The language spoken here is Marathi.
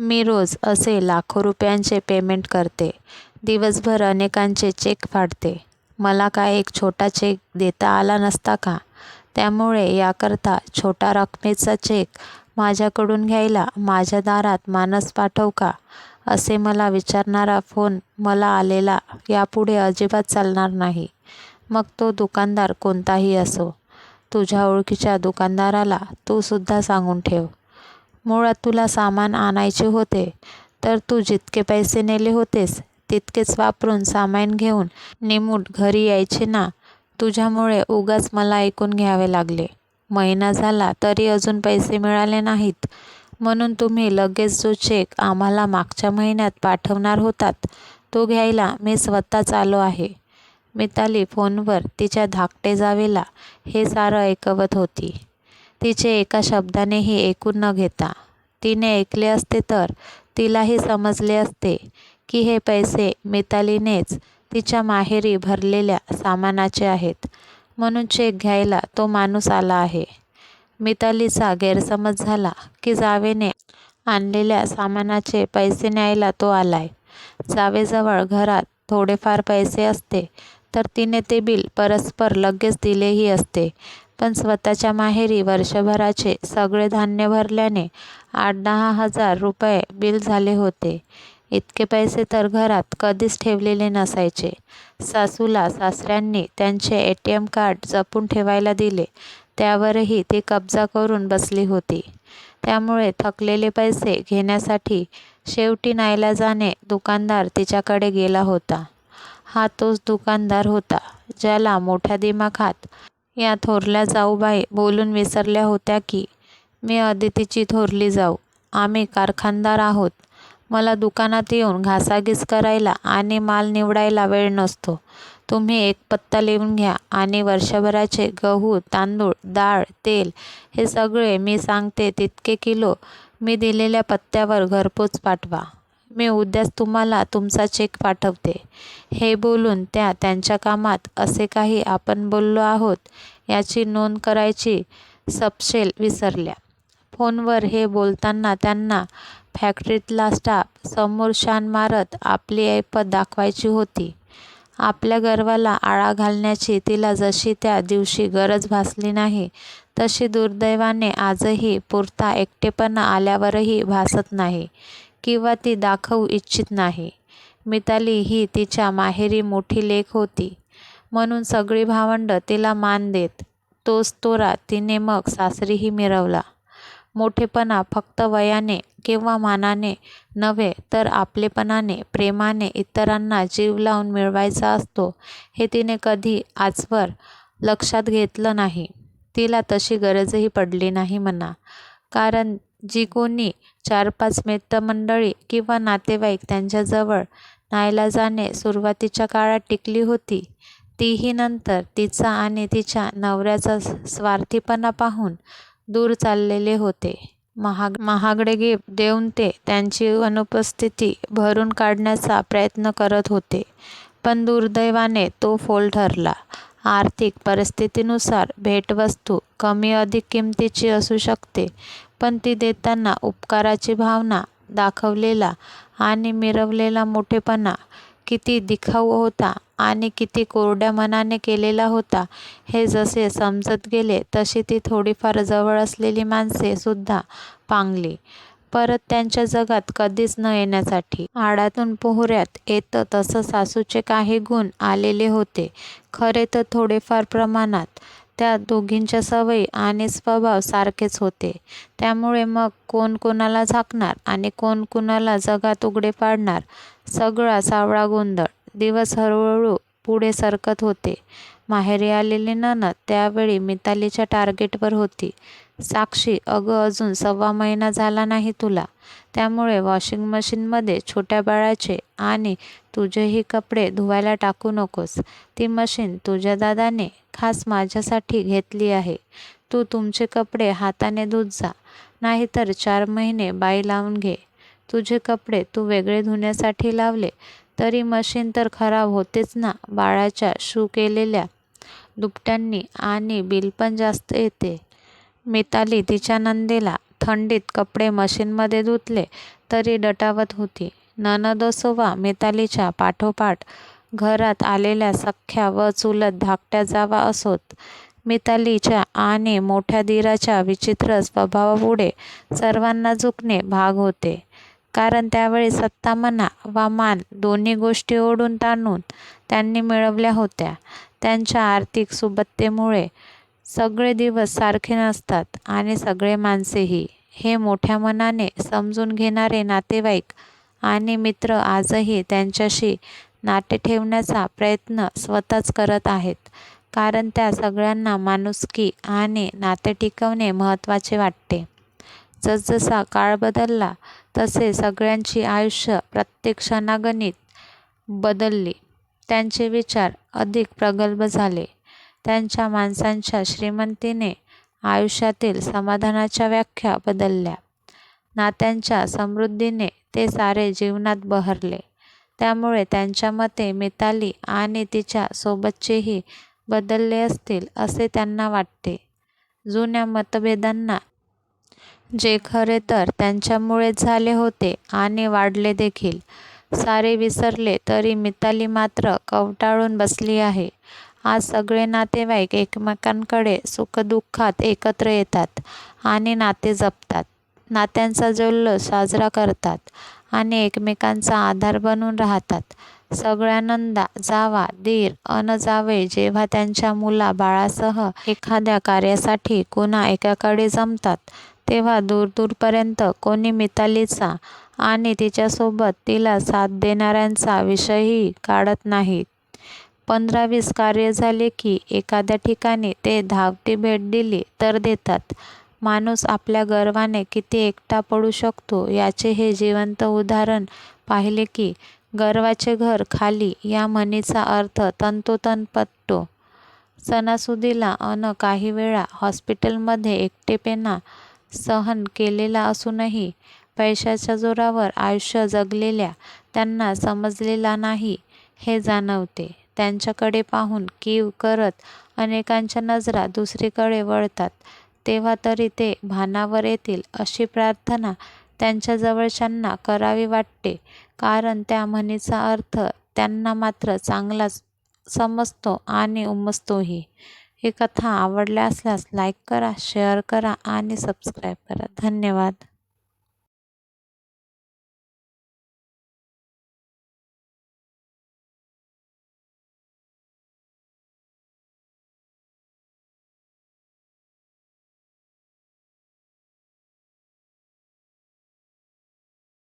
मी रोज असे लाखो रुपयांचे पेमेंट करते. दिवसभर अनेकांचे चेक फाडते. मला काय एक छोटा चेक देता आला नसता का? त्यामुळे याकरता छोटा रकमेचा चेक माझ्याकडून घ्यायला माझ्या दारात माणस पाठव का? असे मला विचारणारा फोन मला आलेला यापुढे अजिबात चालणार नाही. मग तो दुकानदार कोणताही असो. तुझ्या ओळखीच्या दुकानदाराला तू सुद्धा सांगून ठेव. मुळात तुला सामान आणायचे होते तर तू जितके पैसे नेले होतेस तितकेच वापरून सामान घेऊन निमूट घरी यायचे ना? तुझ्यामुळे उगाच मला ऐकून घ्यावे लागले. महिना झाला तरी अजून पैसे मिळाले नाहीत म्हणून तुम्ही लगेच जो चेक आम्हाला मागच्या महिन्यात पाठवणार होतात तो घ्यायला मी स्वतःच आलो आहे. मिताली फोनवर तिच्या धाकटे जावेला हे सारं ऐकवत होती. तिचे एका शब्दानेही ऐकून न घेता. तिने ऐकले असते तर तिलाही समजले असते की हे पैसे मितालीनेच तिच्या माहेरी भरलेल्या सामानाचे आहेत म्हणून चेक घ्यायला तो माणूस आला आहे. मितालीचा गैरसमज झाला की जावेने आणलेल्या सामानाचे पैसे न्यायला तो आलाय. जावेजवळ घरात थोडेफार पैसे असते तर तिने ते बिल परस्पर लगेच दिलेही असते पण स्वतःच्या माहेरी वर्षभराचे सगळे धान्य भरल्याने आठ-दहा हजार रुपये बिल झाले होते. इतके पैसे तर घरात कधीच ठेवलेले नसायचे. सासूला सासऱ्यांनी त्यांचे ए टी एम कार्ड जपून ठेवायला दिले त्यावरही ती कब्जा करून बसली होती. त्यामुळे थकलेले पैसे घेण्यासाठी शेवटी नाईलाजाने दुकानदार तिच्याकडे गेला होता. हा तोच दुकानदार होता ज्याला मोठ्या दिमाखात या थोरल्या जाऊबाई बोलून विसरल्या होत्या की, मी अदितीची थोरली जाऊ. आम्ही कारखानदार आहोत. मला दुकानात येऊन घासाघीस करायला आणि माल निवडायला वेळ नसतो. तुम्ही एक पत्ता लिहून घ्या आणि वर्षभराचे गहू, तांदूळ, डाळ, तेल हे सगळे मी सांगते तितके किलो मी दिलेल्या पत्त्यावर घरपोच पाठवा. मी उद्याच तुम्हाला तुमचा चेक पाठवते. हे बोलून त्या त्यांच्या कामात असे काही आपण बोललो आहोत याची नोंद करायची सपशेल विसरल्या. फोनवर हे बोलताना त्यांना फॅक्टरीतला स्टाफ समोर शान मारत आपली ऐपत दाखवायची होती. आपल्या गर्वाला आळा घालण्याची तिला जशी त्या दिवशी गरज भासली नाही तशी दुर्दैवाने आजही पुरता एकटेपणा आल्यावरही भासत नाही किंवा ती दाखवू इच्छित नाही. मिताली ही तिच्या माहेरी मोठी लेक होती म्हणून सगळी भावंडं तिला मान देत. तोच तोरा तिने मग सासरीही मिरवला. मोठेपणा फक्त वयाने किंवा मानाने नव्हे तर आपलेपणाने, प्रेमाने इतरांना जीव लावून मिळवायचा असतो हे तिने कधी आजवर लक्षात घेतलं नाही. तिला तशी गरजही पडली नाही म्हणा. कारण जी कोणी चार-पाच मित्रमंडळी किंवा नातेवाईक त्यांच्याजवळ नाईलाजाने सुरुवातीच्या काळात टिकली होती तीही नंतर तिचा आणि तिच्या नवऱ्याचा स्वार्थीपणा पाहून दूर चाललेले होते. महाग महागडे गिफ्ट देऊन ते त्यांची अनुपस्थिती भरून काढण्याचा प्रयत्न करत होते. पण दुर्दैवाने तो फोल ठरला. आर्थिक परिस्थितीनुसार भेटवस्तू कमी-अधिक किमतीची असू शकते पण ती देताना उपकाराची भावना, दाखवलेला आणि मिरवलेला मोठेपणा किती दिखाऊ होता आणि किती कोरड्या मनाने केलेला होता हे जसे समजत गेले तशी ती थोडीफार जवळ असलेली माणसे सुद्धा पांगली परत त्यांच्या जगात कधीच न येण्यासाठी. आडातून पोहऱ्यात येतं तसं सासूचे काही गुण आलेले होते खरे तर थोडेफार प्रमाणात. त्या दोघींच्या सवयी आणि स्वभाव सारखेच होते. त्यामुळे मग कोण कोणाला झाकणार आणि कोण कोणाला जगात उघडे पाडणार सगळा सावळा गोंधळ. दिवस हळूहळू पुढे सरकत होते. माहेरी आलेली ननद त्यावेळी मितालीच्या टार्गेटवर होती. साक्षी अगं अजून सव्वा महिना झाला नाही तुला. त्यामुळे वॉशिंग मशीनमध्ये छोट्या बाळाचे आणि तुझेही कपडे धुवायला टाकू नकोस. ती मशीन तुझ्या दादाने खास माझ्यासाठी घेतली आहे. तू तुमचे कपडे हाताने धुत जा नाहीतर चार महिने बाई लावून घे. तुझे कपडे तू वेगळे धुण्यासाठी लावले तरी मशीन तर खराब होतेच ना बाळाच्या शू केलेल्या दुपट्यांनी आणि बिल पण जास्त येते. मिताली तिच्या नंदेला थंडीत कपडे मशीनमध्ये धुतले तरी डटावत होती. नणंदोसोवा मितालीच्या पाठोपाठ घरात आलेल्या सख्ख्या व चुलत धाकट्या जावा असोत. मितालीच्या आणि मोठ्या दिराच्या विचित्र स्वभावापुढे सर्वांना झुकणे भाग होते. कारण त्यावेळी सत्ता म्हणा वा मान दोन्ही गोष्टी ओढून ताणून त्यांनी मिळवल्या होत्या. त्यांच्या आर्थिक सुबत्तेमुळे सगळे दिवस सारखे नसतात आणि सगळे माणसेही. हे मोठ्या मनाने समजून घेणारे नातेवाईक आणि मित्र आजही त्यांच्याशी नाते ठेवण्याचा प्रयत्न स्वतःच करत आहेत. कारण त्या सगळ्यांना माणुसकी आणि नाते टिकवणे महत्त्वाचे वाटते. जसजसा काळ बदलला तसे सगळ्यांची आयुष्य प्रत्येक क्षणागणित बदलली. त्यांचे विचार अधिक प्रगल्भ झाले. त्यांच्या माणसांच्या श्रीमंतीने आयुष्यातील समाधानाच्या व्याख्या बदलल्या. नात्यांच्या समृद्धीने ते सारे जीवनात बहरले. त्यामुळे त्यांच्या मते मिताली आणि तिच्या सोबतचेही बदलले असतील असे त्यांना वाटते. जुन्या मतभेदांना जे खरे तर त्यांच्यामुळेच झाले होते आणि वाढले देखील, सारे विसरले तरी मिताली मात्र कवटाळून बसली आहे. आज सगळे नातेवाईक एकमेकांकडे सुखदुःखात एकत्र येतात आणि नाते जपतात. नात्यांचा जल्लोष साजरा करतात आणि एकमेकांचा आधार बनून राहतात. सगळ्यानंदा जावा, दीर अन जावे जेव्हा त्यांच्या मुला बाळासह एखाद्या कार्यासाठी कुणा एकाकडे जमतात तेव्हा दूर-दूरपर्यंत कोणी मितालीचा आणि तिच्यासोबत तिला साथ देणाऱ्यांचा विषयही काढत नाहीत. पंधरा-वीस कार्य झाले की एखाद्या ठिकाणी ते धावती भेट दिली तर देतात. माणूस आपल्या गर्वाने किती एकटा पडू शकतो याचे हे जिवंत उदाहरण पाहिले की गर्वाचे घर खाली या म्हणीचा अर्थ तंतोतंत पटतो. सणासुदीला अन काही वेळा हॉस्पिटलमध्ये एकटेपेना सहन केलेला असूनही पैशाच्या जोरावर आयुष्य जगलेल्या त्यांना समजलेला नाही हे जाणवते. त्यांच्याकडे पाहून कीव करत अनेकांच्या नजरा दुसरीकडे वळतात तेव्हा तरी ते भानावर येतील अशी प्रार्थना त्यांच्या जवळच्यांना करावी वाटते कारण त्या म्हणीचा अर्थ त्यांना मात्र चांगलाच समजतो आणि उमजतोही. ही कथा आवडल्या असल्यास लाईक करा, शेअर करा आणि सबस्क्राईब करा. धन्यवाद.